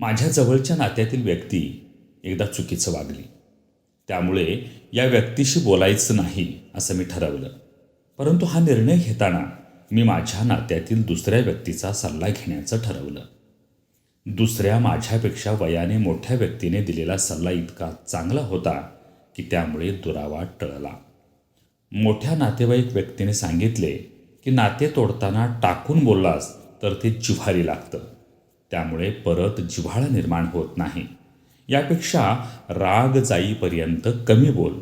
माझ्या जवळच्या नात्यातील व्यक्ती एकदा चुकीचं वागली. त्यामुळे या व्यक्तीशी बोलायचं नाही असं मी ठरवलं. परंतु हा निर्णय घेताना मी माझ्या नात्यातील दुसऱ्या व्यक्तीचा सल्ला घेण्याचं ठरवलं. दुसऱ्या माझ्यापेक्षा वयाने मोठ्या व्यक्तीने दिलेला सल्ला इतका चांगला होता की त्यामुळे दुरावा टळला. मोठ्या नातेवाईक व्यक्तीने सांगितले की नाते तोडताना टाकून बोललास तर ते जिव्हारी लागतं. त्यामुळे परत जिव्हाळा निर्माण होत नाही. यापेक्षा राग जाईपर्यंत कमी बोल.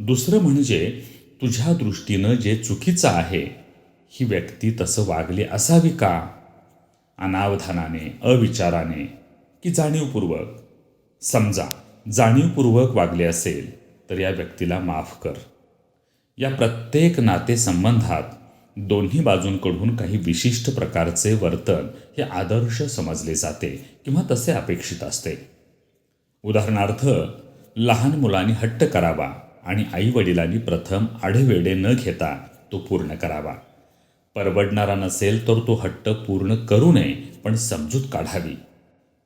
दुसरं म्हणजे तुझ्या दृष्टीनं जे चुकीचं आहे ही व्यक्ती तसं वागली असावी का? अनावधानाने अविचाराने की जाणीवपूर्वक? समजा जाणीवपूर्वक वागले असेल तर या व्यक्तीला माफ कर. या प्रत्येक नातेसंबंधात दोन्ही बाजूंकडून काही विशिष्ट प्रकारचे वर्तन हे आदर्श समजले जाते किंवा तसे अपेक्षित असते. उदाहरणार्थ लहान मुलांनी हट्ट करावा आणि आई वडिलांनी प्रथम आढेवेडे न घेता तो पूर्ण करावा. परवडणारा नसेल तर तो हट्ट पूर्ण करू नये पण समजूत काढावी.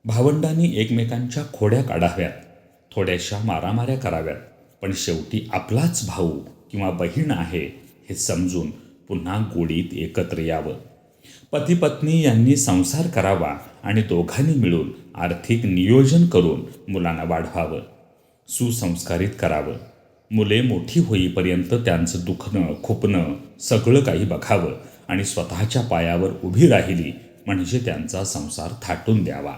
भावंडांनी एकमेकांच्या खोड्या काढाव्यात थोड्याशा मारामाऱ्या कराव्यात पण शेवटी आपलाच भाऊ किंवा बहीण आहे हे समजून पुन्हा गोडीत एकत्र यावं. पती पत्नी यांनी संसार करावा आणि दोघांनी मिळून आर्थिक नियोजन करून मुलांना वाढवावं. सुसंस्कारित करावं. मुले मोठी होईपर्यंत त्यांचं दुखणं खुपणं सगळं काही बघावं आणि स्वतःच्या पायावर उभी राहिली म्हणजे त्यांचा संसार थाटून द्यावा.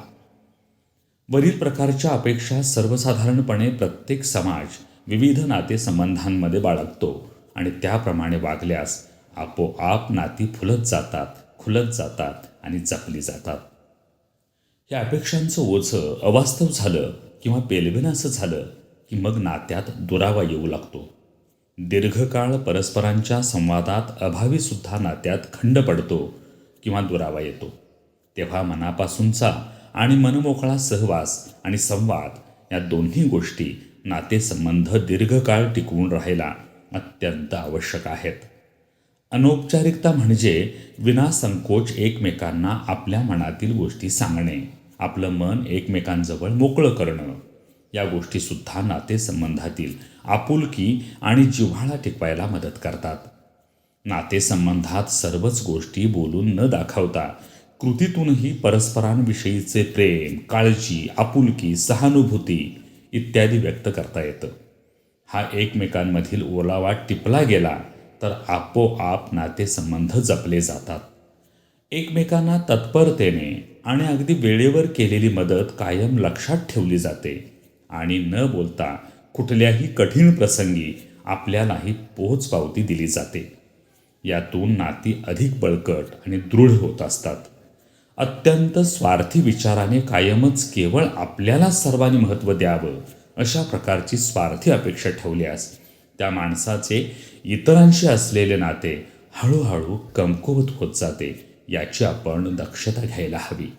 वरील प्रकारच्या अपेक्षा सर्वसाधारणपणे प्रत्येक समाज विविध नातेसंबंधांमध्ये बाळगतो आणि त्याप्रमाणे वागल्यास आपोआप नाती फुलत जातात खुलत जातात आणि जपली जातात. या अपेक्षांचं ओझं अवास्तव झालं किंवा पेलविनाचं झालं की मग नात्यात दुरावा येऊ लागतो. दीर्घकाळ परस्परांच्या संवादात अभावी सुद्धा नात्यात खंड पडतो किंवा दुरावा येतो. तेव्हा मनापासूनचा आणि मनमोकळा सहवास आणि संवाद या दोन्ही गोष्टी नातेसंबंध दीर्घकाळ टिकवून राहायला अत्यंत आवश्यक आहेत. अनौपचारिकता म्हणजे विनासंकोच एकमेकांना आपल्या मनातील गोष्टी सांगणे आपलं मन एकमेकांजवळ मोकळं करणं. या गोष्टीसुद्धा नातेसंबंधातील आपुलकी आणि जिव्हाळा टिकवायला मदत करतात. नातेसंबंधात सर्वच गोष्टी बोलून न दाखवता कृतीतूनही परस्परांविषयीचे प्रेम काळजी आपुलकी सहानुभूती इत्यादी व्यक्त करता येतं. हा एकमेकांमधील ओलावा टिपला गेला तर आपोआप नातेसंबंध जपले जातात. एकमेकांना तत्परतेने आणि अगदी वेळेवर केलेली मदत कायम लक्षात ठेवली जाते आणि न बोलता कुठल्याही कठीण प्रसंगी आपल्यालाही पोहोचपावती दिली जाते. यातून नाती अधिक बळकट आणि दृढ होत असतात. अत्यंत स्वार्थी विचाराने कायमच केवळ आपल्याला सर्वांनी महत्त्व द्यावं अशा प्रकारची स्वार्थी अपेक्षा ठेवल्यास त्या माणसाचे इतरांशी असलेले नाते हळूहळू कमकुवत होत जाते. याची आपण दक्षता घ्यायला हवी.